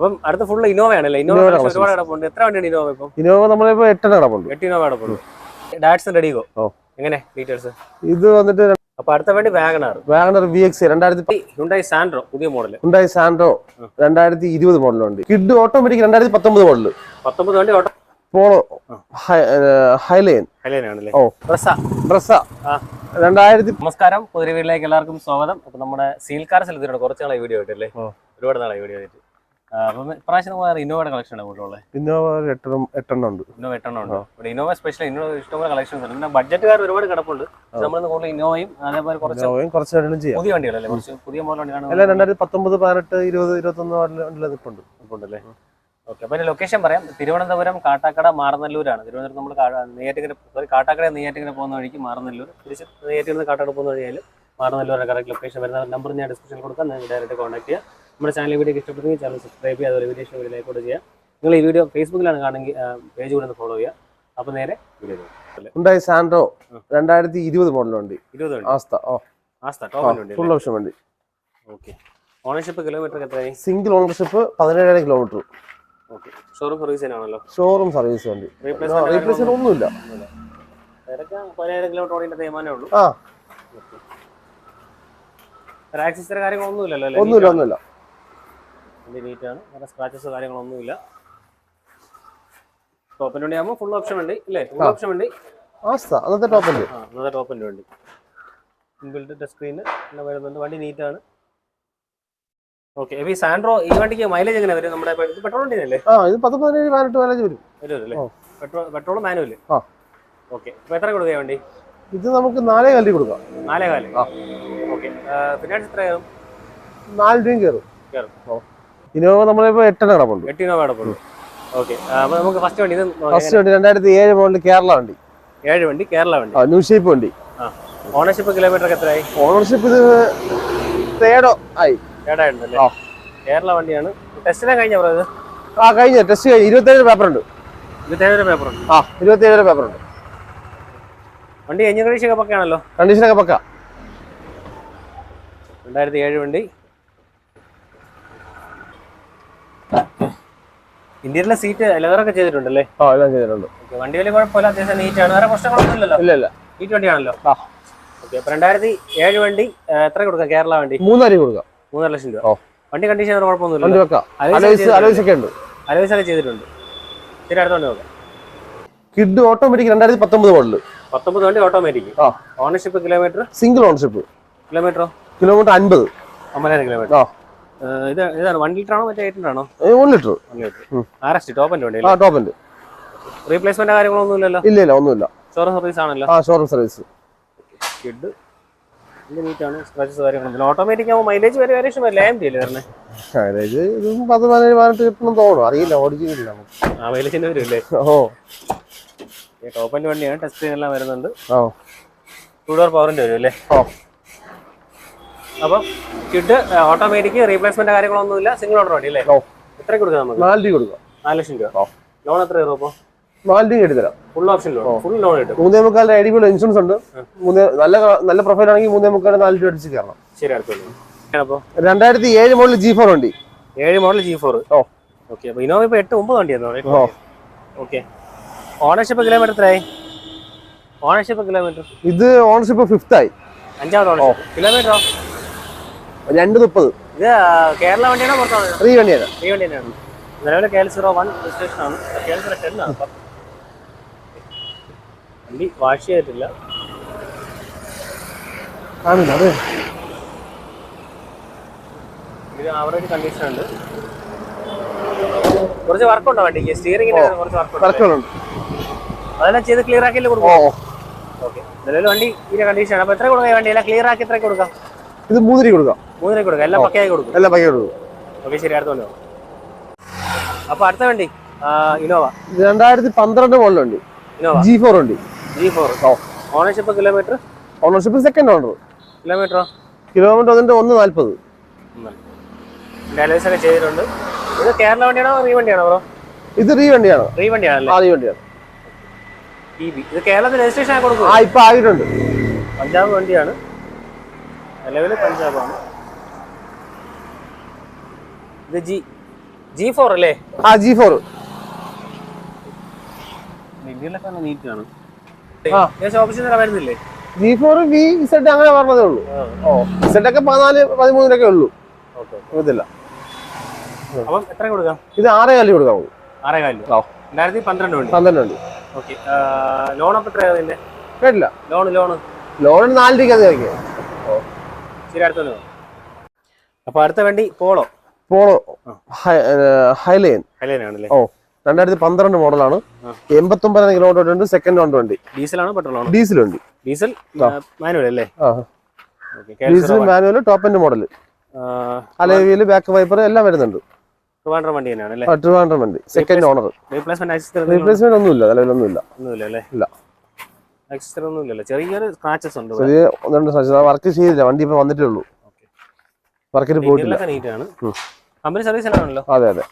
അപ്പം അടുത്ത full ഇന്നോവയാണല്ലേ Innova. ഒരുപാട് കിടപ്പുണ്ട്. എത്ര വണ്ടിയാണ് ഇന്നോവ ഇപ്പം? ഇനോവ നമ്മളിപ്പോ എട്ടെണ്ണ കിടപ്പുണ്ട്. എട്ട് ഇന്നോവ കിടപ്പുണ്ട്. ഡാറ്റ്സൺ റെഡിഗോ എങ്ങനെ ഡീറ്റെയിൽസ് ഇത് വന്നിട്ട് അപ്പൊ അടുത്ത വണ്ടി വാഗണർ വാഗണർ വി എക്സ് രണ്ടായിരത്തി ഹുണ്ടായി സാൻഡ്രോ പുതിയ മോഡൽ ഉണ്ടായി സാൻഡ്രോ രണ്ടായിരത്തി ഇരുപത് മോഡലുണ്ട് കിഡ് ഓട്ടോമാറ്റിക് രണ്ടായിരത്തി പത്തൊമ്പത് മോഡൽ പത്തൊമ്പത് വണ്ടി ഓട്ടോ പോളോ ഹൈലൈൻ ഓ. ബ്രസ ബ്രസ ആ. രണ്ടായിരത്തി നമസ്കാരം. പുതിയ വീട്ടിലേക്ക് എല്ലാവർക്കും സ്വാഗതം. അപ്പൊ നമ്മുടെ സീൽക്കാർ സ്ഥലത്തിനോട് കുറച്ച് നാളെ വീഡിയോ ആയിട്ടല്ലേ? ഒരുപാട് നാളെ വീഡിയോ ആയിട്ട്. അപ്പം ഇപ്രാവശ്യം നമ്മൾ ഇന്നോവയുടെ കളക്ഷൻ ആണ് കൂടുതലുള്ളത് ഇന്നോവ ഒരു എട്ടെണ്ണം എട്ടെണ്ണം ഉണ്ട്. ഇന്നോവ എട്ടെണ്ണം ഉണ്ട്. ഇവിടെ ഇന്നോവ സ്പെഷ്യൽ ഇന്നോവ ഇഷ്ടംപോലെ കളക്ഷൻസ് ഉണ്ട്. പിന്നെ ബഡ്ജറ്റുകാർ ഒരുപാട് കിടപ്പുണ്ട്. നമ്മൾ കൂടുതൽ ഇന്നോവയും അതേപോലെ കുറച്ച് ഇന്നോവയും കുറച്ച് ചെയ്യാം. പുതിയ വണ്ടികളല്ലേ? കുറച്ച് പുതിയ മോഡൽ എല്ലാം വണ്ടിയാണ് രണ്ടായിരത്തി പത്തൊമ്പത് പതിനെട്ട് ഇരുപത് ഇരുപത്തൊന്ന് മോഡലിൽ നിൽപ്പുണ്ട് ഉണ്ടല്ലേ ഓക്കെ അപ്പൊ അതിന്റെ ലൊക്കേഷൻ പറയാം. തിരുവനന്തപുരം കാട്ടാക്കട മാറനല്ലൂരാണ് തിരുവനന്തപുരം നമ്മൾ നെയ്യാറ്റിങ്ങനെ കാട്ടാക്കട നെയ്യാറ്റിങ്ങനെ പോകുന്ന വഴിക്ക് മാറനല്ലൂർ തിരിച്ച് നെയ്യാറ്റിൽ നിന്ന് കാട്ടാക്കട പോകുന്ന വഴിയായാലും മാറനല്ലൂർ കറക്റ്റ് ലൊക്കേഷൻ വരുന്ന നമ്പർ ഞാൻ ഡിസ്ക്രിപ്ഷനിൽ കൊടുക്കാം. നിങ്ങൾക്ക് ഡയറക്റ്റ് കോൺടാക്ട് ചെയ്യാം. നമ്മുടെ ചാനൽ വീഡിയോ ഇഷ്ടപ്പെട്ടെങ്കിൽ ചാനൽ സബ്സ്ക്രൈബ് ചെയ്യുക അതുപോലെ വീഡിയോ ഇഷ്ടം ലൈക്ക് കൂടെ ചെയ്യുക നിങ്ങൾ ഈ വീഡിയോ ഫേസ്ബുക്കിലാണ് കാണുമെങ്കിൽ പേജ് കൂടെ ഒന്ന് ഫോളോ ചെയ്യുക. അപ്പൊ നേരെ ഉണ്ടായി സാൻഡ്രോ ആ. രണ്ടായിരത്തി ഇരുപത് ഇരുപത് വണ്ടി. ആസ്ത ഓ. ഫുൾ ഓപ്ഷൻ വണ്ടി ഓക്കെ ഓണർഷിപ്പ് കിലോമീറ്റർ എത്രയായി? സിംഗിൾ ഓണർഷിപ്പ് പതിനേഴായിരം കിലോമീറ്റർ ഷോറൂം സർവീസ് തന്നെയാണല്ലോ ഷോറൂം സർവീസ് വണ്ടി. റീപ്ലേസ്മെന്റ് ഒന്നുമില്ല. പതിനായിരം കിലോമീറ്റർ ഓടിന്റെ ഉള്ളൂ. ആ. ഒന്നുമില്ല ഒന്നുമില്ല. വണ്ടി നീറ്റാണ് വേറെ സ്ക്രാച്ചസ് കാര്യങ്ങളൊന്നുമില്ല. ടോപ്പിന് വണ്ടി ആകുമ്പോൾ ഫുൾ ഓപ്ഷൻ വണ്ടി ഇല്ലേ? ഫുൾ ഓപ്ഷൻ വേണ്ടി. അന്നത്തെ ടോപ്പിന്റെ ആ അന്നത്തെ ടോപ്പിന്റെ വണ്ടി. ഇൻബിൽഡ് ടച്ച് സ്ക്രീൻ എല്ലാം വരുന്നുണ്ട്. വണ്ടി നീറ്റാണ് ഓക്കെ ഈ സാൻഡ്രോ ഈ വണ്ടിക്ക് മൈലേജ് എങ്ങനെ വരും? നമ്മുടെ പെട്രോൾ വണ്ടി അല്ലേ? ആ ഇത് പത്ത് പതിനേഴ് പതിനെട്ട് മൈലേജ് വരും. വരും അല്ലേ? പെട്രോൾ പെട്രോൾ മാനുവൽ ആ. ഓക്കെ അപ്പോൾ എത്ര കൊടുക്കുക വണ്ടി? ഇത് നമുക്ക് നാലേ കാലി കൊടുക്കാം. നാലേ കാൽ. ആ. ഓക്കെ ഫിനാൻസ് കയറും നാല് രൂപയും കയറും. കയറും. ഇനോവ നമ്മളിപ്പോ എട്ടെണ്ണ കിടപ്പുണ്ട് എട്ട് ഇന്നോവ കടപ്പുണ്ട് ഓക്കെ അപ്പോൾ നമുക്ക് ഫസ്റ്റ് വണ്ടി ഇത് ഫസ്റ്റ് വണ്ടി രണ്ടായിരത്തി ഏഴ് മോഡൽ കേരള വണ്ടി. ഏഴ് വണ്ടി കേരള വണ്ടി. ന്യൂ ഷേപ്പ് വണ്ടി. ഓണർഷിപ്പ് കിലോമീറ്റർ എത്രയായി? ഓണർഷിപ്പ് ഇത് തേടോ ആയി. ഏഴായിട്ടുണ്ടല്ലേ ആ. കേരള വണ്ടിയാണ്. ടെസ്റ്റിനെ കഴിഞ്ഞ ഇത് ആ കഴിഞ്ഞ. ടെസ്റ്റ് കഴിഞ്ഞ്. ഇരുപത്തേഴ് പേപ്പർ ഉണ്ട്. ഇരുപത്തേഴര പേപ്പർ ഉണ്ട്. ആ ഇരുപത്തേഴ് പേപ്പർ ഉണ്ട്. വണ്ടി എഞ്ചിൻ കണ്ടീഷൻ ഒക്കെ പക്കയാണല്ലോ കണ്ടീഷനൊക്കെ പക്ക. രണ്ടായിരത്തി ഏഴ് വണ്ടി. ഇന്ത്യയിലെ സീറ്റ് ലെതറൊക്കെ ചെയ്തിട്ടുണ്ടല്ലേ? ആ എല്ലാം ചെയ്തിട്ടുണ്ട്. ഓക്കെ വണ്ടി വലിയ കുഴപ്പമില്ല അത്യാവശ്യം നീറ്റാണ് വേറെ പ്രശ്നങ്ങളൊന്നുമില്ലല്ലോ? ഇല്ല ഇല്ല. നീറ്റ് വണ്ടിയാണല്ലോ ആ. ഓക്കെ അപ്പൊ രണ്ടായിരത്തി ഏഴ് വണ്ടി എത്ര കൊടുക്കാം കേരള വണ്ടി? മൂന്നര കൊടുക്കാം. മൂന്നര ലക്ഷം രൂപ. ഓ. വണ്ടി കണ്ടീഷൻ കുഴപ്പമൊന്നുമില്ല വെക്കാം. അലോയ്സ് ഒക്കെ ഉണ്ട്. അലോയ്സ് ഒക്കെ ചെയ്തിട്ടുണ്ട്. ശരി അടുത്ത വണ്ടി നോക്കാം. കിഡ് ഓട്ടോമാറ്റിക് രണ്ടായിരത്തി പത്തൊമ്പത് മോഡൽ. പത്തൊമ്പത് വണ്ടി automatic. Ownership kilometre single ownership കിലോമീറ്ററോ kilometre അൻപത്. അമ്പതിനായിരം കിലോമീറ്റർ ഇത് ഇതാണ് വൺ ലിറ്റർ ആണോ മറ്റേ എയ്റ്റ് ആണോ? One litre. ആർ എസ് ടോപ്പിന്റെ വണ്ടി ആ ടോപ്പ് ഉണ്ട് റീപ്ലേസ്മെന്റ് കാര്യങ്ങളൊന്നും ഇല്ലല്ലോ ഇല്ല ഇല്ല ഒന്നുമില്ല. ഷോറൂം സർവീസ് ആണല്ലോ. ആ ഷോറൂം സർവീസ് കിഡ് നീറ്റാണ് സ്ക്രാച്ചസ് കാര്യങ്ങളൊന്നും ഓട്ടോമാറ്റിക് ആകുമ്പോൾ മൈലേജ് വരെ വേരിയേഷൻ വരില്ല? ടി അല്ലേ പറഞ്ഞത് മൈലേജ് പത്ത് പതിനേഴ് പതിനെട്ട് കിട്ടണം തോന്നുന്നു. അറിയില്ല ഓടിച്ചിട്ടില്ല നമുക്ക്. ആ മൈലേജിന്റെ വരും ഓ. ടോപ്പിന്റെ വണ്ടിയാണ് ടെസ്റ്റ് എല്ലാം വരുന്നുണ്ട്. ഓ. ടൂ ഡോർ പവറിന്റെ വരും അല്ലേ ഓ. അപ്പം കിഡ് ഓട്ടോമാറ്റിക് റീപ്ലേസ്മെന്റ് കാര്യങ്ങളൊന്നുമില്ല. സിംഗിൾ ഓർഡർ വണ്ടി അല്ലേ? എത്ര കൊടുക്കാം നമുക്ക്? നാല് രൂപ കൊടുക്കാം. നാല് ലക്ഷം രൂപ. ലോൺ എത്ര നാല് രൂപ എടുത്തരാം. Full option loan. Full loan കിട്ടും. മൂന്നേ മുക്കാലിന്റെ അടിപൊളി ഇൻഷുറൻസ് ഉണ്ട്. മൂന്നേ നല്ല നല്ല പ്രൊഫൈൽ ആണെങ്കിൽ മൂന്നേ മുക്കാൽ നാല് രൂപ അടിച്ച് കയറണം ശരി രണ്ടായിരത്തി ഏഴ് മോഡൽ ജി ഫോർ വണ്ടി. ഏഴ് മോഡൽ ജി ഫോർ ഓ. ഓക്കെ അപ്പോൾ ഇന്നോവ ഇപ്പോൾ എട്ട് ഒമ്പത് ഓ. വണ്ടിയായിരുന്നു ഓക്കെ ഓണർഷിപ്പ് കിലോമീറ്റർ എത്രയായി ഓണർഷിപ്പ് കിലോമീറ്റർ ഇത് ഓണർഷിപ്പ് ഫിഫ്ത്ത് ആയി. അഞ്ചാമത് ഓണർഷിപ്പ് കിലോമീറ്ററോ രണ്ട് മുപ്പത്. ഇത് കേരള വണ്ടിയാണോ പുറത്താണ്. വണ്ടിയാണ്. തന്നെയാണ് നിലവിലെ K L zero one registration ആണ്. കെ എൽ സീറോ ടെൻ ആണ്. അപ്പം വണ്ടി വാഷ് ചെയ്തിട്ടില്ല. ആണല്ലോ അതെ. ഇത് ആവറേജ് കണ്ടീഷൻ ഉണ്ട്. കുറച്ച് വർക്ക് ഉണ്ടോ വണ്ടിക്ക്? സ്റ്റിയറിംഗിന് കുറച്ച് വർക്ക് ഉണ്ട്? അതെല്ലാം ചെയ്ത് ക്ലിയർ ആക്കിയല്ലേ കൊടുക്കും ഓക്കെ നിലവിൽ വണ്ടി ഇതിന്റെ കണ്ടീഷൻ അപ്പോൾ എത്ര കൊടുക്കാം ഈ വണ്ടി? എല്ലാം ക്ലിയർ ആക്കി എത്ര കൊടുക്കാം? ഇത് മൂന്നര കൊടുക്കാം. മൂന്നിനെ കൊടുക്കാം. എല്ലാം പക്കയായി കൊടുക്കും. എല്ലാം പക്കയായി കൊടുക്കും. ഓക്കെ ശരി അടുത്ത വണ്ടി. അപ്പോൾ അടുത്ത വണ്ടി ഇനോവ ഇന്നോവ. രണ്ടായിരത്തി പന്ത്രണ്ട് മോഡൽ ഉണ്ട് ഇന്നോവ. ജി ഫോർ ഉണ്ട് G four ownership kilometre ownership second owner കിലോമീറ്ററോ kilometre അതിന്റെ ഒന്ന് നാല്പത്. ഡാലേഴ്സ് ഒക്കെ ചെയ്തിട്ടുണ്ട്. ഇത് കേരള വണ്ടിയാണോ റീ വണ്ടിയാണോ ബ്രോ? ഇത് റീ വണ്ടിയാണ്. റീ വണ്ടിയാണല്ലേ? ആ റീ വണ്ടിയാണ്. ഇത് കേരളത്തിൽ രജിസ്ട്രേഷൻ കൊടുക്കും ആ ഇപ്പൊ ആയിട്ടുണ്ട്. പഞ്ചാബ് വണ്ടിയാണ്. നിലവിൽ പഞ്ചാബാണ്. ഇത് ജി ജി ഫോർ അല്ലേ? ആ G four. G four V set അങ്ങനെ പറഞ്ഞതേ ഉള്ളൂ. ഓ സെറ്റ് ഒക്കെ പതിനാല് പതിമൂന്നിലൊക്കെ ഉള്ളൂ. ഇതില്ല എത്ര കൊടുക്കാം? ഇത് ആറേ കാലി കൊടുക്കാം ആറേ. രണ്ടായിരത്തി പന്ത്രണ്ട് ഉണ്ട് പന്ത്രണ്ട് ഉണ്ട് ലോൺ അപ്പം എത്രയാണ് കേട്ടില്ല. ലോൺ ലോൺ ലോൺ നാല് രൂപയ്ക്ക് അപ്പൊ അടുത്ത വണ്ടി പോളോ? പോളോ ഹൈലൈൻ ആണല്ലേ ഓ രണ്ടായിരത്തി പന്ത്രണ്ട് മോഡലാണ്. എൺപത്തി ഒമ്പതാം കിലോമീറ്റർ ഉണ്ട് സെക്കൻഡ് ഓൺ വണ്ടി. ഡീസലാണോ പെട്രോൾ ആണോ ഡീസൽ ഉണ്ട് ഡീസൽ മാനുവൽ അല്ലേ? Diesel manual top end model അലവിയിൽ back wiper എല്ലാം വരുന്നുണ്ട്. ട്രിവാൻഡ്രം വണ്ടി തന്നെയാണ് അല്ലേ ട്രിവാൻഡ്രം വണ്ടി സെക്കൻഡ് ഓണർ റീപ്ലേസ്മെന്റ് റീപ്ലേസ്മെന്റ് ഒന്നുമില്ല നിലവിലൊന്നുമില്ല. ഒന്നുമില്ല അല്ലേ? ഇല്ല. ആക്സിസ്റ്റർ ഒന്നും ഇല്ലല്ലോ ചെറിയൊരു സ്ക്രാച്ചസ് ഉണ്ട് ചെറിയ വർക്ക് ചെയ്തില്ല. വണ്ടി ഇപ്പൊ വന്നിട്ടേ ഉള്ളൂ. വർക്കിന് പോയിട്ടില്ല. കമ്പനി സർവീസ് ആണല്ലോ? അതെ അതെ.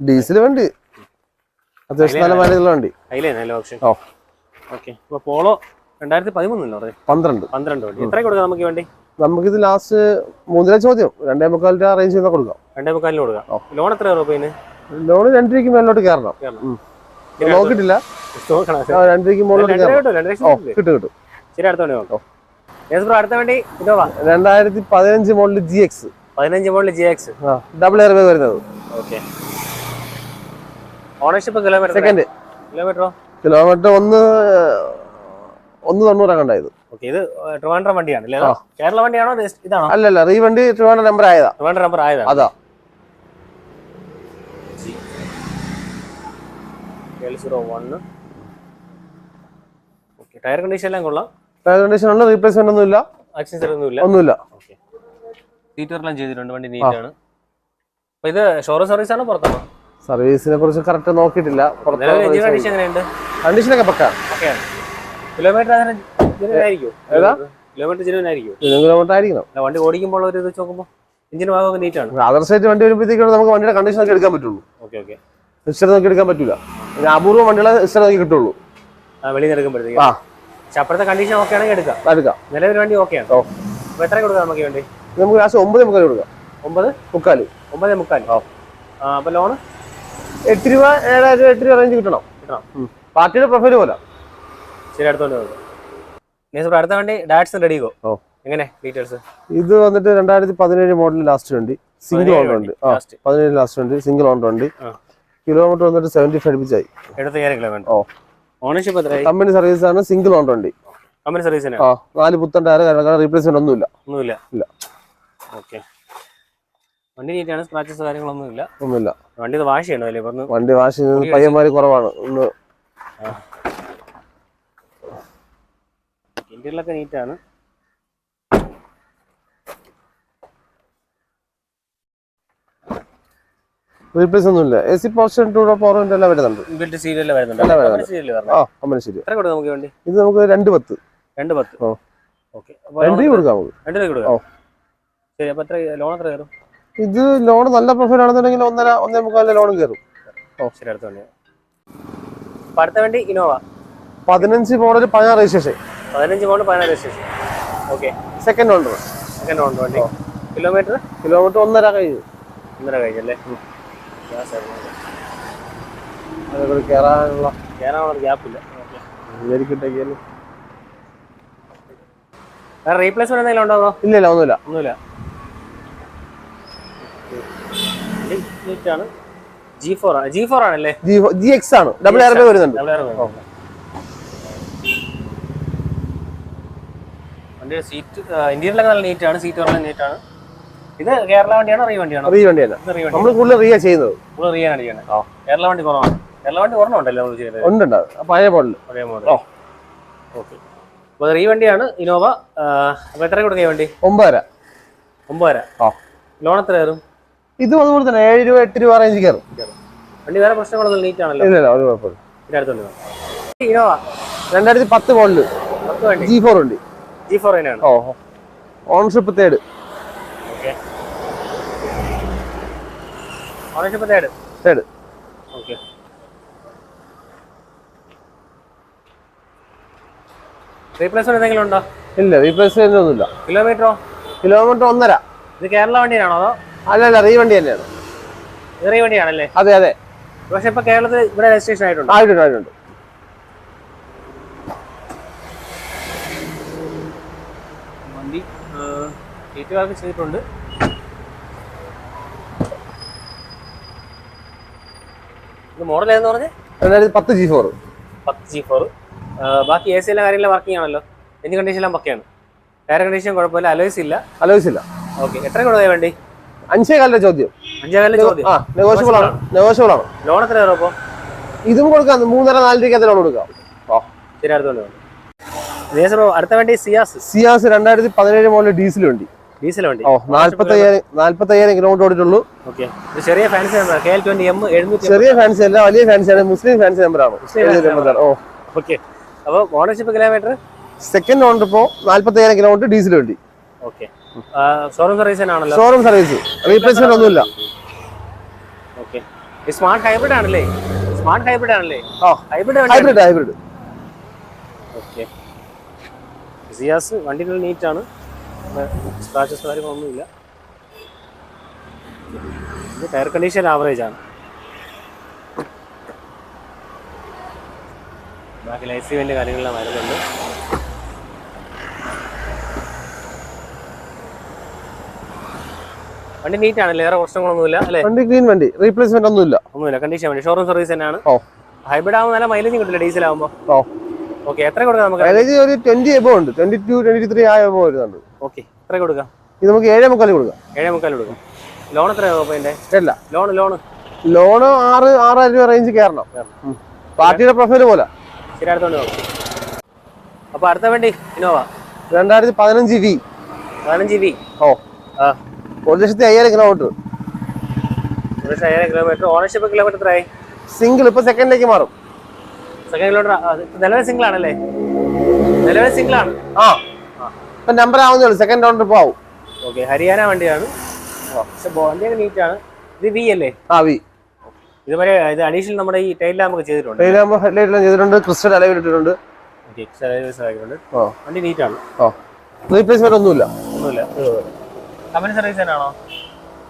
ഡീസൽ വണ്ടി. അത്യാവശ്യം നല്ല മൈലേജുള്ള വണ്ടി. ഓ. ഓക്കെ പോളോ രണ്ടായിരത്തി പതിമൂന്നില്ലോ അതെ? പന്ത്രണ്ട്. പന്ത്രണ്ട് വണ്ടി. എത്ര കൊടുക്കാം നമുക്ക് വണ്ടി? ഇത് ലാസ്റ്റ് മൂന്നര ചോദ്യം രണ്ടേ മുക്കാൽ രൂപ അറേഞ്ച് ചെയ്താൽ കൊടുക്കാം. രണ്ടേ മുക്കാലിന് കൊടുക്കാം. ലോൺ എത്ര രൂപ ലോൺ രണ്ട് രൂപയ്ക്ക് മേലോട്ട് കയറണം. കയറണം. ഉം. നോക്കിയിട്ടില്ല നോക്കണം ആ, രണ്ട് രൂപയ്ക്ക് മുകളിലോട്ട് രണ്ട് കയറണം കിട്ടും രണ്ട് ലക്ഷം ഓ കിട്ടില്ലേ? കിട്ടും കിട്ടും. ശരി അടുത്ത വണ്ടി നോക്കാം. യെസ് ബ്രോ അടുത്ത വണ്ടി ഇതോവാ. രണ്ടായിരത്തി പതിനഞ്ച് മോഡൽ ജി എക്സ് പതിനഞ്ച് മോളിൽ G X double air bag വരുന്നത്. ഓക്കെ. ഓണർഷിപ്പ് കിലോമീറ്റർ സെക്കൻഡ് കിലോമീറ്ററോ? കിലോമീറ്റർ ഒന്ന് ഒന്ന് തൊണ്ണൂറാണ് കണ്ടായത്. ഇത് ട്രിവാൻഡ്രം വണ്ടിയാണ് കേരള വണ്ടിയാണോ ഇത് ഇതാണോ അല്ലല്ല റീ വണ്ടി ട്രിവാൻഡ്രം നമ്പർ ആയതാ. ട്രിവാൻഡ്രം നമ്പർ ആയതാ അതാ. Zero one okay tyre condition എല്ലാം കൊള്ളാം. ടയർ കണ്ടീഷൻ ഉണ്ട് റീപ്ലേസ്മെന്റ് ഒന്നുമില്ല ആക്സിഡൻസ് ഒന്നുമില്ല. ഒന്നുമില്ല. ഓക്കെ സീറ്ററെല്ലാം ചെയ്തിട്ടുണ്ട് വണ്ടി നീറ്റാണ് അപ്പോൾ അപ്പൊ ഇത് ഷോറൂം സർവീസ് ആണോ പുറത്താണോ? സർവീസിനെ കുറിച്ച് കറക്റ്റ് നോക്കിയിട്ടില്ല. കണ്ടീഷനൊക്കെ ഓക്കെയാണ് കിലോമീറ്റർ വണ്ടി ഓടിക്കുമ്പോൾ ഒരു ഇത് നോക്കുമ്പോൾ എഞ്ചിൻ ഭാഗമൊക്കെ നീറ്റാണ് അതർ സൈറ്റ് വണ്ടി വരുമ്പോഴത്തേക്കാണ് നമുക്ക് വണ്ടിയുടെ കണ്ടീഷൻ ഒക്കെ എടുക്കാൻ പറ്റുള്ളൂ. ഓക്കെ ഓക്കെ ഹിസ്റ്ററി നോക്കി എടുക്കാൻ പറ്റൂല. അപൂർവ വണ്ടികളെ ഹിസ്റ്ററി നോക്കി കിട്ടുള്ളൂ. വെളിയിൽ നിന്ന് എടുക്കുമ്പോഴത്തേക്ക്. ആ. പക്ഷെ അപ്പോഴത്തെ കണ്ടീഷൻ ഓക്കെ ആണെങ്കിൽ എടുക്കാം. എടുക്കാം. നിലവിൽ വണ്ടി ഓക്കെയാണ് ഓ. എത്ര കൊടുക്കാം നമുക്ക് വണ്ടി? നമുക്ക് ലാസ്റ്റ് ഒമ്പത് മുക്കാൽ കൊടുക്കാം. ഒമ്പത്? മുക്കാൽ ഓ. അപ്പോൾ അപ്പൊ ലോണ് എട്ട് രൂപ ഏഴായിരം രൂപ എട്ട് രൂപ റേഞ്ച് കിട്ടണം. കിട്ടണം. ഉം. പാർട്ടിയുടെ പ്രൊഫൈൽ പോലെ. ശരി അടുത്തോണ്ട് നോക്കാം. നേഴ്സ് അടുത്ത വണ്ടി ഓ. എങ്ങനെ ഡീറ്റെയിൽസ് ഇത് വന്നിട്ട് രണ്ടായിരത്തി പതിനേഴ് മോഡൽ ലാസ്റ്റ് വണ്ടി. സിംഗിൾ ഓണർ ഉണ്ട്. പതിനേഴ് ലാസ്റ്റ് വണ്ടി സിംഗിൾ ഓണർ ഉണ്ട്. കിലോമീറ്റർ വന്നിട്ട് സെവന്റി ഫൈവ് അടുപ്പിച്ചായി എഴുപത്തയ്യായിരം കിലോമീറ്റർ ഓ. ഓണർഷിപ്പ് എത്രയായി? കമ്പനി സർവീസ് ആണ് സിംഗിൾ ഓൺ വണ്ടി. കമ്പനി സർവീസിന് ആ നാല് പുത്തൻ ടയർ കാരണം റീപ്ലേസ്മെന്റ് ഒന്നുമില്ല. ഒന്നുമില്ല. ഇല്ല. ഓക്കെ വണ്ടി നീറ്റാണ് സ്ക്രാച്ചസ് കാര്യങ്ങളൊന്നും ഇല്ല ഒന്നുമില്ല. വണ്ടി വാഷ് ചെയ്യണോ അല്ലേ? പറഞ്ഞു വണ്ടി വാഷ് ചെയ്യുന്നത് പയ്യന്മാര് കുറവാണ്. ഒന്ന് ഇന്ത്യയിലൊക്കെ നീറ്റാണ്. റീപ്ലേസ് ഒന്നുമില്ല. A C portion too power എല്ലാം വരുന്നുണ്ട്. ബിൽറ്റ് സീരിയലിൽ വരുന്നുണ്ട്. ആ കമ്പനി ശരി എത്ര കൊടുക്കാം നമുക്ക് ഈ ഇത് നമുക്ക് രണ്ട് പത്ത്. രണ്ട് പത്ത്. ഓ. ഓക്കെ. രണ്ട് കൊടുക്കാം നമുക്ക്. രണ്ട് രൂപ ഓ. കൊടുക്കാം ശരി അപ്പോൾ എത്ര ലോൺ എത്ര കയറും? ഇത് ലോൺ നല്ല പ്രൊഫൈൽ ആണെന്നുണ്ടെങ്കിൽ ഒന്നര ഒന്നേ മുക്കാലിന്റെ ലോണും കയറും. ശരി അടുത്ത വണ്ടി. അടുത്ത വണ്ടി ഇനോവ പതിനഞ്ച് മോഡൽ പതിനാറ് രജിസ്ട്രേഷൻ. പതിനഞ്ച് മോഡൽ പതിനാറ് registration. Okay. Second owner second ഉണ്ട് വണ്ടി. കിലോമീറ്റർ കിലോമീറ്റർ ഒന്നര കഴിഞ്ഞു. ഒന്നര കഴിഞ്ഞല്ലേ അതുകൊണ്ട് കയറാനുള്ള കയറാനുള്ള ഗ്യാപ്പില്ല വിചാരിക്കട്ടെങ്കിലും വേറെ റീപ്ലേസ്മെന്റ് എന്തെങ്കിലും ഉണ്ടോ ഇല്ല ഇല്ല. ഒന്നുമില്ല. ഒന്നുമില്ല. ജി ഫോർ ആണ് ജി ആണല്ലേ ജി ആണ് ഡബിൾ എയർ ബാഗ് വരുന്നുണ്ട് ഡബിൾ എയർ വണ്ടിയുടെ സീറ്റ് ഇന്ത്യയിലൊക്കെ നല്ല നീറ്റാണ് സീറ്റ് വളരെ നീറ്റ് ആണ്. ഇത് കേരള വണ്ടിയാണോ റീ വണ്ടിയാണോ? റീ വണ്ടിയാണ്? നമ്മൾ കൂടുതൽ റീ ചെയ്യുന്നത്. കൂടുതൽ റീ ആണ് ചെയ്യണത് കേരള വണ്ടി കുറവാണ്. കേരള വണ്ടി ഒരെണ്ണം ഉണ്ടല്ലോ നമ്മൾ ചെയ്യുന്നത് ഉണ്ട്. പഴയ മോഡൽ പഴയ മോഡൽ. ഓക്കെ. അപ്പോൾ റീ വണ്ടിയാണ് ഇനോവ അപ്പോൾ എത്ര കൊടുക്കുക വണ്ടി? ഒമ്പതര. ഒമ്പതര. ആ. ലോൺ എത്ര കയറും? ഇതും അതുപോലെ തന്നെ ഏഴ് രൂപ എട്ട് രൂപ റേഞ്ച് കയറും. വണ്ടി വേറെ പ്രശ്നങ്ങളൊന്നും നീറ്റ് ആണല്ലോ. ഇല്ല ഒരു കുഴപ്പമില്ല. അടുത്തുണ്ട് ഇനോവ രണ്ടായിരത്തി പത്ത് മോഡൽ. ജി ഫോർ ഉണ്ട്. ജി ഫോർ തന്നെയാണ്. ഓ ownership third okay. Ownership third third okay. Replacement എന്തെങ്കിലും ഉണ്ടോ? ഇല്ല റീപ്ലേസ് ഒന്നുമില്ല. കിലോമീറ്ററോ? കിലോമീറ്റർ ഒന്നര. ഇത് കേരള വണ്ടിയാണോ അതോ? അല്ല അല്ല റീ വണ്ടി തന്നെയാണ്. റീ വണ്ടിയാണല്ലേ? അതെ അതെ. പക്ഷെ ഇപ്പൊ കേരളത്തിൽ ഇവിടെ രജിസ്ട്രേഷൻ ആയിട്ടുണ്ട്. ആയിട്ടുണ്ട് ആയിട്ടുണ്ട്. വണ്ടി സീറ്റ് വർക്ക് ചെയ്തിട്ടുണ്ട് മോഡൽ ഏതെന്ന് പറഞ്ഞേ? രണ്ടായിരത്തി പത്ത് ജി ഫോർ പത്ത് ജി ഫോർ ബാക്കി എ സി എല്ലാ കാര്യങ്ങളും വർക്കിംഗ് ആണല്ലോ. എഞ്ചിൻ കണ്ടീഷൻ എല്ലാം പക്കയാണ്. വേറെ കണ്ടീഷൻ കുഴപ്പമില്ല അലോയ്സ് ഇല്ല. അലോയ്സ് ഇല്ല. ഓക്കെ എത്ര കൊടുക്കുക വേണ്ടി? അഞ്ചേ കാലിന്റെ ചോദ്യം. അഞ്ചേ കാലത്തെ ചോദ്യം. ആ നെഗോഷ്യബിൾ ആണ്. നെഗോഷ്യബിൾ ആണ്. ലോൺ എത്ര കയറും അപ്പോൾ ഇതും കൊടുക്കാം. മൂന്നര നാല് രൂപയ്ക്ക് ലോൺ കൊടുക്കാം. ശരി ദേശം അടുത്ത വേണ്ടി സിയാസ് സിയാസ് രണ്ടായിരത്തി പതിനേഴ് മോഡൽ ഡീസൽ വണ്ടി. ഡീസൽ വണ്ടി. ഓ നാല്പത്തി അയ്യായിരം നാല്പത്തി അയ്യായിരം കിലോമീറ്റർ ഓടിയിട്ടുള്ളൂ. ചെറിയ ഫാൻസി ചെറിയ ഫാൻസി അല്ല വലിയ ഫാൻസി ആണ്. മുസ്ലിം ഫാൻസി നമ്പർ ആണ്. ഓ ഓക്കെ അപ്പോൾ ഓണർഷിപ്പ് കിലോമീറ്റർ സെക്കൻഡ് ഓണർ ഇപ്പോ നാല്പത്തി അയ്യായിരം കിലോമീറ്റർ ഡീസൽ വണ്ടി ഓക്കെ ഷോറൂം സർവീസ് തന്നെയാണല്ലോ ഷോറൂം സർവീസ് റീപ്ലേസ്മെന്റ് ഒന്നുമില്ല. ഓക്കെ സ്മാർട്ട് ഹൈബ്രിഡ് ആണല്ലേ? സ്മാർട്ട് ഹൈബ്രിഡ് ആണല്ലേ? Hybrid hybrid hybrid okay Ciaz വണ്ടികൾ നീറ്റ് ആണ്. സ്ക്രാച്ചസ് കാര്യങ്ങളൊന്നുമില്ല ഇത് ടയർ കണ്ടീഷൻ ആവറേജാണ് ആണ്. ബാക്കി ലൈഫ് ഇവന്റ് കാര്യങ്ങളെല്ലാം വരുന്നുണ്ട്. വണ്ടി നീറ്റാണ് വേറെ പ്രശ്നങ്ങളൊന്നുമില്ല അല്ലേ? വണ്ടി ക്ലീൻ വണ്ടി. റീപ്ലേസ്മെന്റ് ഒന്നുമില്ല. ഒന്നുമില്ല. കണ്ടീഷൻ വണ്ടി. ഷോറൂം സർവീസ് തന്നെയാണ്. ഹൈബ്രിഡ് ആവുമ്പോൾ നല്ല മൈലേജ് കിട്ടില്ല? ഡീസൽ ആവുമ്പോൾ? ഓ. ഓക്കെ എത്ര കൊടുക്കാം നമുക്ക്? മൈലേജ് ഒരു ട്വന്റി എബോ ഉണ്ട്. ട്വന്റി ടു ട്വന്റി ത്രീ ആ എബോ വരുന്നുണ്ട് ഓക്കെ എത്ര കൊടുക്കാം? ഇത് നമുക്ക് ഏഴേ മുക്കാൽ കൊടുക്കാം. ഏഴേ മുക്കാൽ കൊടുക്കാം. ലോൺ ലോൺ ലോൺ ലോണ് ആറ് ആറായിരം രൂപ റേഞ്ച് കയറണം. ഉം. പാർട്ടിയുടെ പ്രൊഫൈൽ പോലെ. അപ്പൊ അടുത്ത വണ്ടി ഇന്നോവ. രണ്ടായിരത്തി പതിനഞ്ച് വി പതിനഞ്ച് വി ഓ. ആ. ഒരു ലക്ഷത്തി അയ്യായിരം കിലോമീറ്റർ ഒരു ലക്ഷത്തി അയ്യായിരം കിലോമീറ്റർ ഓണർഷിപ്പ് കിലോമീറ്റർ എത്രയായി? സിംഗിൾ ഇപ്പൊ സെക്കൻഡിലേക്ക് മാറും. സെക്കൻഡ് കിലോമീറ്റർ നിലവിൽ സിംഗിൾ ആണല്ലേ നിലവിൽ സിംഗിൾ ആണ് ആ. ഇപ്പൊ നമ്പർ ആവുന്നേ ഉള്ളൂ. സെക്കൻഡ് ഇപ്പൊ ആവും. ഓക്കെ ഹരിയാന വണ്ടിയാണ്. പക്ഷെ വണ്ടിയൊക്കെ നീറ്റ് ആണ്. ഇത് വി അല്ലേ? ആ വി. ഇതുവരെ ഇത് അഡീഷണൽ നമ്മുടെ ഈ ടൈൽ ലാമ്പൊക്കെ ചെയ്തിട്ടുണ്ട്. ടൈലാകുമ്പോൾ ഹെഡ്ലൈറ്റ് എല്ലാം ചെയ്തിട്ടുണ്ട്. ക്രിസ്റ്റൽ അലവിൽ ഇട്ടിട്ടുണ്ട്. വണ്ടി നീറ്റാണ് ആണ്. റീപ്ലേസ്മെന്റ് ഒന്നുമില്ല. ഒന്നുമില്ല. കമ്പനി സർവീസ് തന്നെയാണോ?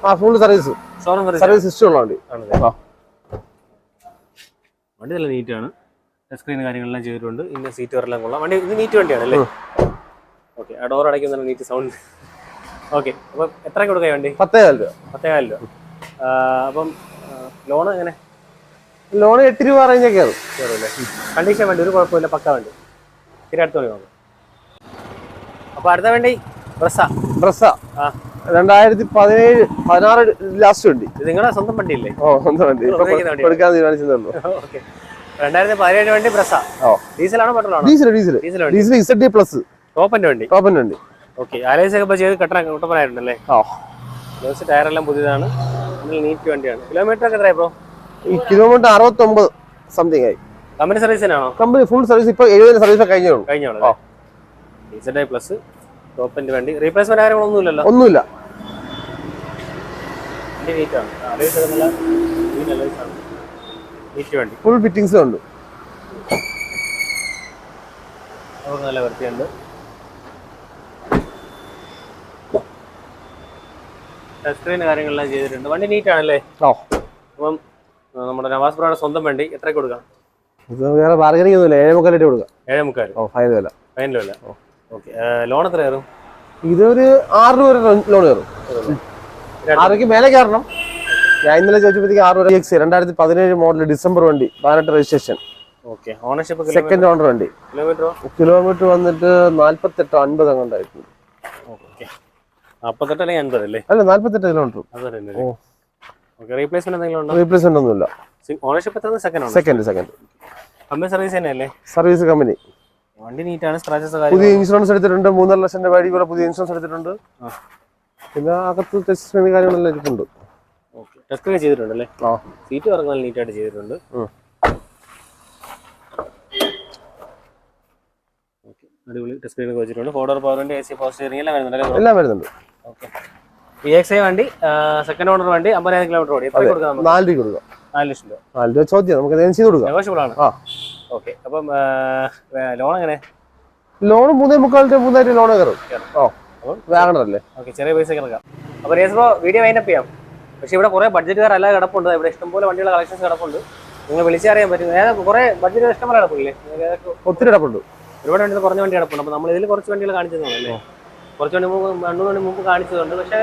ആ ഫുൾ സർവീസ് സർവീസ് സിസ്റ്റം ഉള്ള വണ്ടി. വണ്ടി നല്ല നീറ്റാണ് സ്ക്രീൻ കാര്യങ്ങളെല്ലാം ചെയ്തിട്ടുണ്ട്. ഇതിന്റെ സീറ്റ് വരെല്ലാം കൊള്ളാം. വണ്ടി ഇത് നീറ്റ് വണ്ടിയാണ് അല്ലേ ഓക്കെ ആ ഡോർ അടയ്ക്കുന്ന നീറ്റ് സൗണ്ട് ഓക്കെ അപ്പം എത്ര കൊടുക്കാം വണ്ടി? പത്തേ കാൽ രൂപ. പത്തേകാൽ രൂപ. അപ്പം ലോൺ എങ്ങനെ? ലോൺ എട്ട് രൂപ റേഞ്ച് കയറും കയറുമല്ലേ കണ്ടീഷൻ വണ്ടി ഒരു കുഴപ്പമില്ല പക്ക വണ്ടി. ശരി അടുത്ത വണ്ടി നോക്കാം. അപ്പോൾ അടുത്ത വണ്ടി ഡ്രസ്സാ ഡ്രസ്സാ ആ. രണ്ടായിരത്തി പതിനേഴ് പതിനാറ് ലാസ്റ്റ് വണ്ടി. നിങ്ങളുടെ സ്വന്തം വണ്ടിയില്ലേ? ഓ സ്വന്തം വണ്ടി. കൊടുക്കാൻ തീരുമാനിച്ചതേ ഓക്കെ രണ്ടായിരത്തി പതിനേഴ് വണ്ടി പ്രസ ഓ. ഡീസലാണോ പെട്രോളാണോ? ഡീസൽ ഡീസൽ ഡീസൽ വണ്ടി. ഡീസൽ ഇസഡ് ഡി പ്ലസ് ടോപ്പന്റെ വണ്ടി. ടോപ്പൻ വണ്ടി. ഓക്കെ. ആലേസ് ഒക്കെ ഇപ്പോൾ ചെയ്ത് കെട്ടണ കുട്ടപ്പനായിട്ടുണ്ടല്ലേ ആ ഗ്ലൗസ് ടയറെല്ലാം പുതിയതാണ്. നീറ്റ് വണ്ടിയാണ്. കിലോമീറ്റർ ഒക്കെ ബ്രോ ഈ കിലോമീറ്റർ അറുപത്തൊമ്പത് സംതിങ് ആയി. കമ്പനി കമ്പനി ഫുൾ സർവീസ് ഇപ്പൊ എഴുപതിന് സർവീസ് കഴിഞ്ഞോളൂ കഴിഞ്ഞോളൂ പ്ലസ് ടോപ്പിന്റെ വണ്ടി. റീപ്ലേസ്മെന്റ് കാര്യങ്ങളൊന്നും ഇല്ലല്ലോ? ഒന്നുമില്ല. വണ്ടി നീറ്റാണ് നല്ല ആണ് നീറ്റ് വണ്ടി. ഫുൾ ഫിറ്റിങ്സും ഉണ്ട്. നല്ല വൃത്തിയുണ്ട്. ടച്ച് സ്ക്രീൻ കാര്യങ്ങളെല്ലാം ചെയ്തിട്ടുണ്ട്. വണ്ടി നീറ്റ് ആണല്ലേ? ഓ. അപ്പം നമ്മുടെ നവാസ് ബ്രോയുടെ സ്വന്തം വണ്ടി എത്ര കൊടുക്കാം? ഇത് വേറെ ബാർഗനിങ് ഒന്നുമില്ല. ഏഴേ മുക്കാലിട്ട് കൊടുക്കാം. ഏഴ് മുക്കാൽ ഓ ഫൈനൽ വില. ഫൈനൽ വില. ഓക്കെ ലോൺ എത്ര കയറും? ഇതൊരു ആറ് രൂപ ലോൺ കയറും. ആറരയ്ക്ക് മേലെ കയറണം. ഞാൻ ഇന്നലെ ചോദിച്ചപ്പോഴത്തേക്ക് ആറ് എക്സ് രണ്ടായിരത്തി പതിനേഴ് മോഡൽ ഡിസംബർ വണ്ടി പതിനെട്ട് രജിസ്ട്രേഷൻ ഓണർഷിപ്പ് സെക്കൻഡ് ഓണർ വണ്ടി. കിലോമീറ്റർ വന്നിട്ട് നാല്പത്തെട്ട് അൻപത് അങ്ങോട്ടായിരുന്നു അല്ലേ? നാല്പത്തെട്ട് കിലോമീറ്റർ റീപ്ലേസ്മെന്റ് ഒന്നുമില്ല. Ownership second second company service service company വണ്ടി നീറ്റാണ് സ്ക്രാച്ചസ് പുതിയ ഇൻഷുറൻസ് എടുത്തിട്ടുണ്ട് മൂന്നര ലക്ഷം രൂപ വഴി കൂടെ പുതിയ ഇൻഷുറൻസ് എടുത്തിട്ടുണ്ട്. പിന്നെ അകത്ത് ടെസ്റ്റ് കാര്യങ്ങളെല്ലാം ഇരിപ്പുണ്ട്. ഓക്കെ ചെയ്തിട്ടുണ്ട് അല്ലേ സീറ്റ് വർക്ക് നല്ല നീറ്റായിട്ട് ചെയ്തിട്ടുണ്ട്. അടിപൊളി ടെസ്റ്റ് ഒക്കെ വെച്ചിട്ടുണ്ട്. ഫോർഡർ പവറിന്റെ എ സി പവർ സ്റ്റിയറിംഗ് എല്ലാം വരുന്നുണ്ട് എല്ലാം വരുന്നുണ്ട്. ഓക്കെ വി എക്സ് ഐ വണ്ടി സെക്കൻഡ് ഓണർ വണ്ടി അമ്പതിനായിരം കിലോമീറ്റർ ഓടി. എത്ര കൊടുക്കാം നാല് രൂപ കൊടുക്കാം. നാല് ലക്ഷം രൂപ. നാല് രൂപ ചോദ്യം. നമുക്ക് ചെയ്ത് കൊടുക്കാം. നെഗോഷ്യബിൾ ആണ്. ഓക്കെ അപ്പം ലോൺ എങ്ങനെ? ലോൺ മൂന്നേ മുക്കാൽ രൂപ മൂന്നായിരം ലോൺ കയറും. ഓ അപ്പം? അല്ലേ ഓക്കെ ചെറിയ പൈസ കിടക്കാം ബ്രോ വീഡിയോ വൈൻഡപ്പ് ചെയ്യാം. പക്ഷേ ഇവിടെ കുറേ അല്ലാതെ കിടപ്പുണ്ട്. ഇവിടെ ഇഷ്ടംപോലെ വണ്ടികളുടെ കളക്ഷൻസ് കിടപ്പുണ്ട്. നിങ്ങൾ വിളിച്ചറിയാൻ പറ്റും. ഏതാ കുറേ ബഡ്ജറ്റ് ഇഷ്ടംപോലെ കിടപ്പില്ലേ ഒത്തിരി കിടപ്പുണ്ട്. ഒരുപാട് വണ്ടി കുറഞ്ഞ വണ്ടി കിടപ്പുണ്ട്. അപ്പോൾ നമ്മൾ ഇതിൽ കുറച്ച് വണ്ടികൾ കാണിച്ചത് അല്ലേ? കുറച്ച് വണ്ടി മുമ്പ് രണ്ടു മണി മുമ്പ് കാണിച്ചതുണ്ട്. പക്ഷേ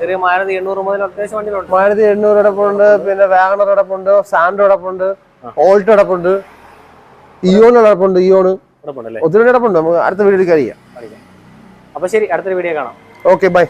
ചെറിയ മാരുതി എണ്ണൂറ് മുതൽ അത്യാവശ്യം വണ്ടികളുണ്ട്. മാരുതി എണ്ണൂറ് കിടപ്പുണ്ട് പിന്നെ വാഗണർ കിടപ്പുണ്ട് സാൻഡ് കിടപ്പുണ്ട് ഓൾട്ട് കിടപ്പുണ്ട് ഇയോൺ കിടപ്പുണ്ട് കിടപ്പുണ്ട് ഒത്തിരി കിടപ്പുണ്ട്. നമുക്ക് അടുത്ത വീഡിയോയിൽ കഴിയാം അപ്പൊ ശരി അടുത്തൊരു വീഡിയോ കാണാം. Okay bye.